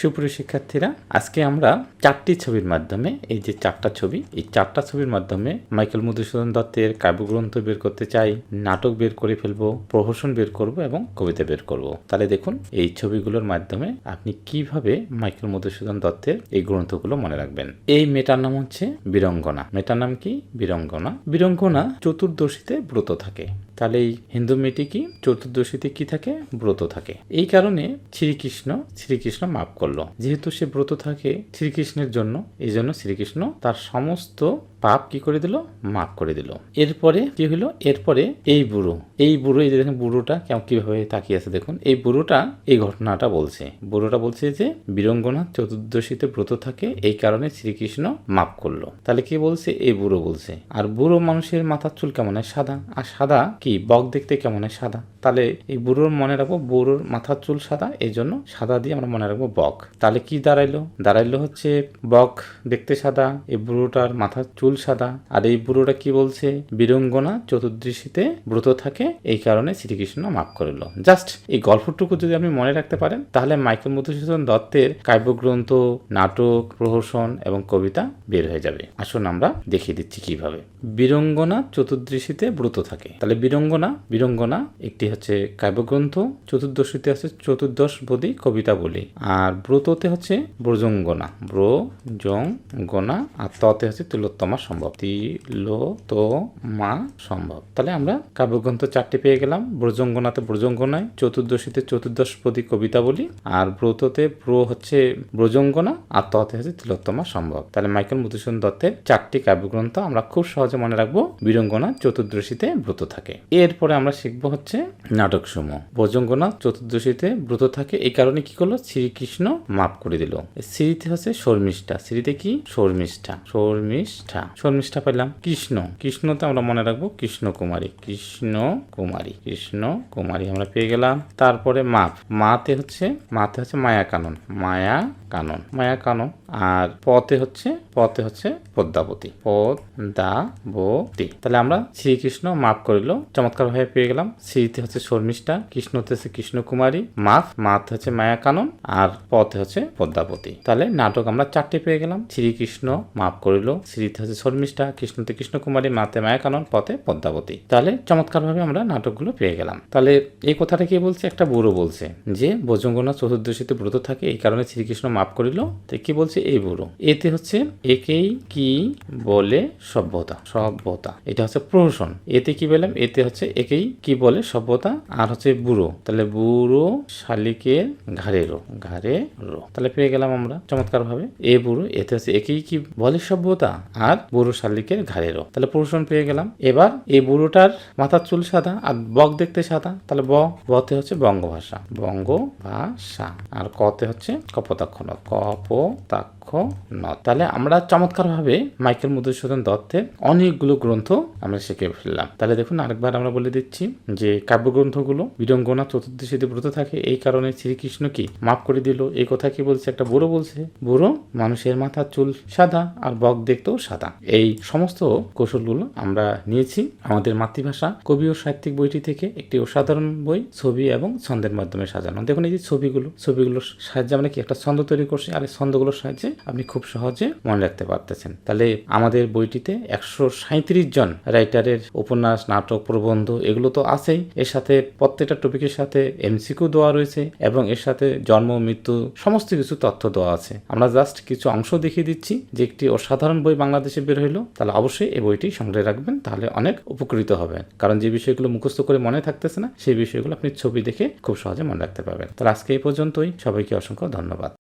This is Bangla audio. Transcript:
সুপ্রিয় শিক্ষার্থীরা, আজকে আমরা চারটি ছবির মাধ্যমে, এই যে চারটা ছবি, এই চারটা ছবির মাধ্যমে মাইকেল মধুসূদন দত্তের কাব্যগ্রন্থ বের করতে চাই, নাটক বের করে ফেলব, প্রহসন বের করব এবং কবিতা বের করব। তাহলে দেখুন, এই ছবিগুলোর মাধ্যমে আপনি কীভাবে মাইকেল মধুসূদন দত্তের এই গ্রন্থগুলো মনে রাখবেন। এই মেটার নাম হচ্ছে বীরঙ্গনা। মেটার নাম কি? বীরঙ্গনা। বীরঙ্গনা চতুর্দশীতে ব্রত থাকে। তাহলে এই হিন্দু মেয়েটি কি, চতুর্দশীতে কি থাকে, ব্রত থাকে? এই কারণে শ্রীকৃষ্ণ শ্রীকৃষ্ণ মাফ করল। যেহেতু সে ব্রত থাকে শ্রীকৃষ্ণের জন্য, এই জন্য শ্রীকৃষ্ণ তার সমস্ত পাপ কি করে দিল? মাফ করে দিল। এরপরে কি হলো এরপরে এই বুড়ো এই বুড়ো, এই যে দেখেন বুড়োটা কেমন কীভাবে তাকিয়ে আছে দেখুন। এই বুড়োটা এই ঘটনাটা বলছে। বুড়োটা বলছে যে, বীরঙ্গনা চতুর্দশীতে ব্রত থাকে, এই কারণে শ্রীকৃষ্ণ মাফ করল। তাহলে কি বলছে? এই বুড়ো বলছে। আর বুড়ো মানুষের মাথার চুল কেমন হয়? সাদা। আর সাদা কি? বক দেখতে কেমন হয়? সাদা। তাহলে এই বুড়োর মনে রাখব, বুড়োর মাথার চুল সাদা এই জন্য সাদা দিয়ে আমরা মনে রাখব বক। তাহলে কি দাঁড়াইলো? দাঁড়াইলো হচ্ছে বক দেখতে সাদা, এই বুড়োটার মাথার চুল সাদা। আর এই বুড়োটা কি বলছে? বীরঙ্গনা চতুর্দশীতে ব্রত থাকে, এই কারণে শ্রীকৃষ্ণ মাফ করল জাস্ট এই গল্পটুকু যদি আপনি মনে রাখতে পারেন, তাহলে মাইকেল মধুসূদন দত্তের কাব্যগ্রন্থ, নাটক, প্রহসন এবং কবিতা বের হয়ে যাবে। আসুন আমরা দেখিয়ে দিচ্ছি কীভাবে। বীরঙ্গনা চতুর্দশীতে ব্রত থাকে। তাহলে বীরঙ্গনা বীরঙ্গনা একটি হচ্ছে কাব্যগ্রন্থ, চতুর্দশীতে আছে চতুর্দশ বদি কবিতা বলি। আর ব্রততে হচ্ছে ব্রজঙ্গনা ব্রজঙ্গনা, আর ততে হচ্ছে তিলোত্তমা সম্ভব। তিলো, তো, মা সম্ভব। তাহলে আমরা কাব্যগ্রন্থ চারটি পেয়ে গেলাম। ব্রজঙ্গনাতে ব্রজঙ্গনায় চতুর্দশীতে চতুর্দশ পদী কবিতা বলি, আর ব্রততে ব্র হচ্ছে ব্রজঙ্গনা, আর ততে হচ্ছে তিলোত্তমা সম্ভব। তাহলে মাইকেল মধুসূদন দত্তের চারটি কাব্যগ্রন্থ আমরা খুব সহজে মনে রাখব, বীরঙ্গনা, চতুর্দশীতে ব্রত থাকে। এরপরে আমরা শিখব হচ্ছে নাটক সমূহ ব্রজঙ্গনা, চতুর্দশীতে ব্রত থাকে, এই কারণে কি করল? শ্রীকৃষ্ণ মাফ করে দিল। শ্রীতে হচ্ছে শর্মিষ্ঠা। শ্রীতে কি? শর্মিষ্ঠা। শর্মিষ্ঠা। শর্মিষ্ঠা পাইলাম। কৃষ্ণ। কৃষ্ণতে আমরা মনে রাখব কৃষ্ণ কুমারী। কৃষ্ণ কুমারী। কৃষ্ণ কুমারী আমরা পেয়ে গেলাম। তারপরে মাপ মাতে হচ্ছে মাতে হচ্ছে মায়া কানন। মায়া কানন। মায়া কানন। আর পথে হচ্ছে পথে হচ্ছে পদ্মাবতী। পদ্মাবতী। তাহলে আমরা শ্রীকৃষ্ণ মাফ করিল। চমৎকার ভাবে পেয়ে গেলাম। শ্রীতে হচ্ছে শর্মিষ্ঠা কৃষ্ণতে হচ্ছে কৃষ্ণ কুমারী। মাফ মাথ হচ্ছে মায়া কানন। আর পথে হচ্ছে পদ্মাবতী। তাহলে নাটক আমরা চারটে পেয়ে গেলাম। শ্রীকৃষ্ণ মাফ করিল। শ্রীতে হচ্ছে শর্মিষ্ঠা, কৃষ্ণতে কৃষ্ণ কুমারী মাতে মায়া কানন পথে পদ্মাবতী। তাহলে চমৎকার ভাবে আমরা নাটকগুলো পেয়ে গেলাম। তাহলে এই কথাটা কি বলছে? একটা বুড়ো বলছে যে ভোজঙ্গনা চতুর্দশীতে ব্রত থাকে, এই কারণে শ্রীকৃষ্ণ মাফ করিল। তো কি বলছে? এই বুড়ো। এতে হচ্ছে একেই কি বলে সভ্যতা? সভ্যতা। এটা হচ্ছে প্রহসন। এতে কি বললাম এতে হচ্ছে একেই কি বলে সভ্যতা? আর হচ্ছে বুড়ো। তাহলে বুড়ো শালিকের ঘাড়ে রো ঘাড়ে রো তাহলে পেয়ে গেলাম আমরা চমৎকার ভাবে এ বুড়ো, এতে হচ্ছে একেই কি বলে সভ্যতা? আর বুড়ো শালিকের ঘাড়েরও। তাহলে প্রহসন পেয়ে গেলাম। এবার এই বুড়োটার মাথার চুল সাদা আর বক দেখতে সাদা। তাহলে ব, বতে হচ্ছে বঙ্গভাষা। বঙ্গভাষা। আর কতে হচ্ছে কপতাক্ষ নদ। কপোতাক্ষ নদ। তাহলে আমরা চমৎকারভাবে মাইকেল মধুসূদন দত্তের অনেকগুলো গ্রন্থ আমরা শিখে ফেললাম। তাহলে দেখুন আরেকবার আমরা বলে দিচ্ছি যে কাব্যগ্রন্থগুলো বীরঙ্গনা চতুর্দশীতে ব্রত থাকে। এই কারণে শ্রীকৃষ্ণ কি মাফ করে দিল। এই কথা কি বলছে? একটা বুড়ো বলছে, বুড়ো, মানুষের মাথার চুল সাদা আর বক দেখতেও সাদা। এই সমস্ত কৌশলগুলো আমরা নিয়েছি আমাদের মাতৃভাষা। কবি ও সাহিত্যিক বইটি থেকে একটি অসাধারণ বই, ছবি এবং ছন্দের মাধ্যমে সাজানো। দেখুন এই যে ছবিগুলো, ছবিগুলোর সাহায্যে আমরা কি একটা ছন্দ তৈরি করছি আর এই ছন্দগুলোর সাহায্যে আপনি খুব সহজে মনে রাখতে পারতেছেন। তাহলে আমাদের বইটিতে একশো সাঁত্রিশ জন রাইটারের উপন্যাস, নাটক, প্রবন্ধ এগুলো তো আছেই। এর সাথে প্রত্যেকটা টপিকের সাথে এমসিকিউ দেওয়া রয়েছে এবং এর সাথে জন্ম, মৃত্যু, সমস্ত কিছু তথ্য দেওয়া আছে। আমরা জাস্ট কিছু অংশ দেখিয়ে দিচ্ছি যে একটি অসাধারণ বই বাংলাদেশে বের হইল, তাহলে অবশ্যই এই বইটি সংগ্রহে রাখবেন, তাহলে অনেক উপকৃত হবেন। কারণ যে বিষয়গুলো মুখস্থ করে মনে থাকতেছে না, সেই বিষয়গুলো আপনি ছবি দেখে খুব সহজে মনে রাখতে পারবেন। তাহলে আজকে এই পর্যন্তই। সবাইকে অসংখ্য ধন্যবাদ।